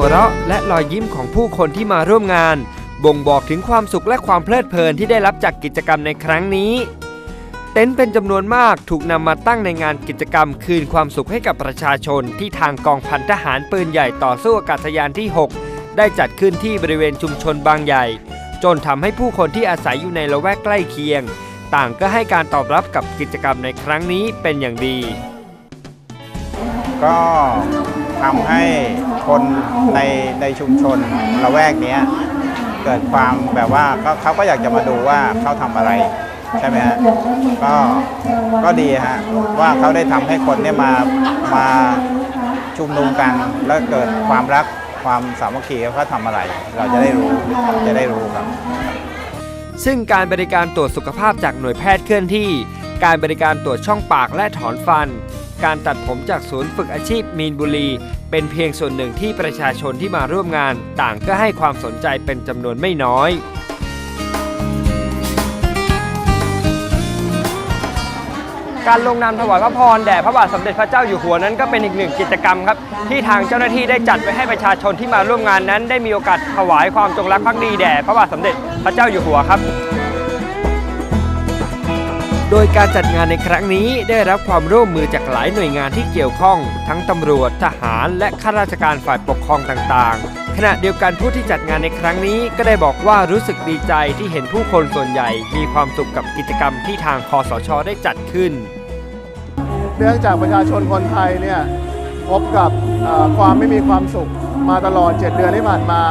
หัวเราะและรอยยิ้มของผู้คนที่มาร่วมงาน บ่งบอกถึงความสุขและความเพลิดเพลินที่ได้รับจากกิจกรรมในครั้งนี้ เต็นท์เป็นจำนวนมากถูกนำมาตั้งในงานกิจกรรมคืนความสุขให้กับประชาชนที่ทางกองพันทหารปืนใหญ่ต่อสู้อากาศยานที่ 6 ได้จัดขึ้นที่บริเวณชุมชนบางใหญ่ จนทำให้ผู้คนที่อาศัยอยู่ในละแวกใกล้เคียง ต่างก็ให้การตอบรับกับกิจกรรมในครั้งนี้เป็นอย่างดี ก็ ทำให้คนในในชุมชนละแวกนี้เกิดความแบบว่าก็เขาก็อยากจะมาดูว่าเขาทำอะไรใช่ไหมฮะก็ก็ดีฮะว่าเขาได้ทำให้คนเนี่ยมามาชุมนุมกันแล้วเกิดความรักความสามัคคีว่าเขาทำอะไร เราจะได้รู้จะได้รู้ครับ ซึ่งการบริการตรวจสุขภาพจากหน่วยแพทย์เคลื่อนที่ การบริการตรวจช่องปากและถอนฟัน การตัดผมจากศูนย์ฝึกอาชีพมีนบุรี เป็นเพียงส่วนหนึ่งที่ประชาชนที่มาร่วมงาน ต่างก็ให้ความสนใจเป็นจำนวนไม่น้อยการลงนามถวายพระพรแด่พระบาทสมเด็จพระเจ้าอยู่หัวนั้นก็เป็นอีกหนึ่งกิจกรรมครับ ที่ทางเจ้าหน้าที่ได้จัดไว้ให้ประชาชนที่มาร่วมงานนั้น ได้มีโอกาสถวายความจงรักภักดีแด่พระบาทสมเด็จพระเจ้าอยู่หัวครับ โดยการจัดงานในครั้งนี้ได้รับความร่วมมือจากหลายหน่วยงานที่เกี่ยวข้อง ทั้งตำรวจ ทหาร และข้าราชการฝ่ายปกครองต่างๆ ขณะเดียวกันผู้ที่จัดงานในครั้งนี้ก็ได้บอกว่ารู้สึกดีใจที่เห็นผู้คนส่วนใหญ่ มีความสุขกับกิจกรรมที่ทางคอสชได้จัดขึ้น เนื่องจากประชาชนคนไทยเนี่ยพบกับความไม่มีความสุขมาตลอด 7 เดือนที่ผ่านมา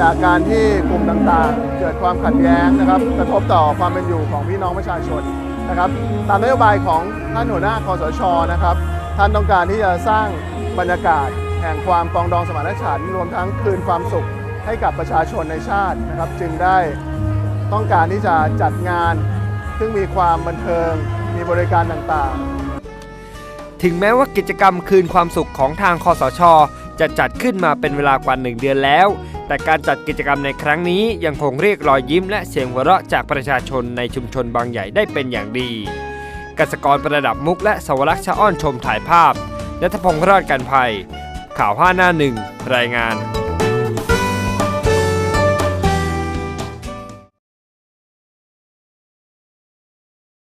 จากการที่กลุ่มต่างๆ เกิดความขัดแย้งนะครับ กระทบต่อความเป็นอยู่ของพี่น้องประชาชน นะครับตามนโยบายของท่านหัวหน้าคอสชนะครับ ท่านต้องการที่จะสร้างบรรยากาศ แห่งความปองดองสมานฉันท์รวมทั้งคืนความสุขให้กับประชาชนในชาตินะครับ จึงได้ต้องการที่จะจัดงาน ซึ่งมีความบันเทิงมีบริการต่างๆ ถึงแม้ว่ากิจกรรมคืนความสุขของทางคอสช จะจัดขึ้นมาเป็นเวลากว่าหนึ่งเดือนแล้ว แต่การจัดกิจกรรมในครั้งนี้ยังคงเรียกรอยยิ้มและเสียงหัวเราะจากประชาชนในชุมชนบางใหญ่ได้เป็นอย่างดีกษกรประดับมุกและสวรักษ์ชะอ้อนชมถ่ายภาพนัทพงศ์รอดกันภัย ข่าวห้าหน้าหนึ่งรายงาน